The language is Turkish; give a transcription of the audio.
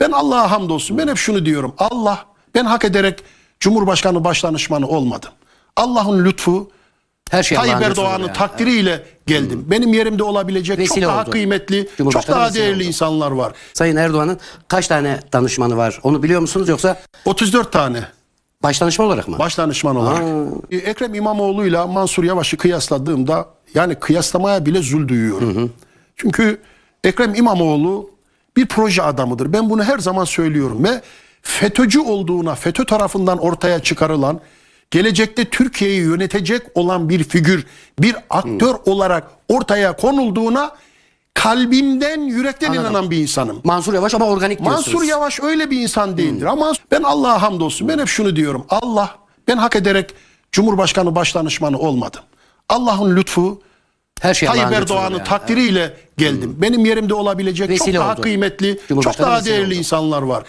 Ben Allah'a hamdolsun. Ben hep şunu diyorum. Allah ben hak ederek Cumhurbaşkanı Başdanışmanı olmadım. Allah'ın lütfu Her şey Tayyip Erdoğan'ın yani. takdiriyle geldim. Benim yerimde olabilecek Vesile çok daha oldu. kıymetli, çok daha değerli oldu. insanlar var. Sayın Erdoğan'ın kaç tane danışmanı var? Onu biliyor musunuz yoksa 34 tane başdanışma olarak mı? başdanışman olarak. Ee, Ekrem İmamoğlu'yla Mansur Yavaş'ı kıyasladığımda yani kıyaslamaya bile zul duyuyorum. Çünkü Ekrem İmamoğlu bir proje adamıdır. Ben bunu her zaman söylüyorum ve FETÖ'cü olduğuna, FETÖ tarafından ortaya çıkarılan, gelecekte Türkiye'yi yönetecek olan bir figür, bir aktör olarak ortaya konulduğuna kalbimden, yürekten inanan bir insanım. Mansur Yavaş ama organik diyorsunuz. Mansur Yavaş öyle bir insan değildir. Ama ben Allah'a hamdolsun. Ben hep şunu diyorum. Allah ben hak ederek Cumhurbaşkanı Başdanışmanı olmadım. Allah'ın lütfu Her şey Tayyip Erdoğan'ın takdiriyle geldim. Benim yerimde olabilecek Vesile çok daha oldu. kıymetli, çok Cumhurbaşkanı daha vesile değerli oldu. insanlar var.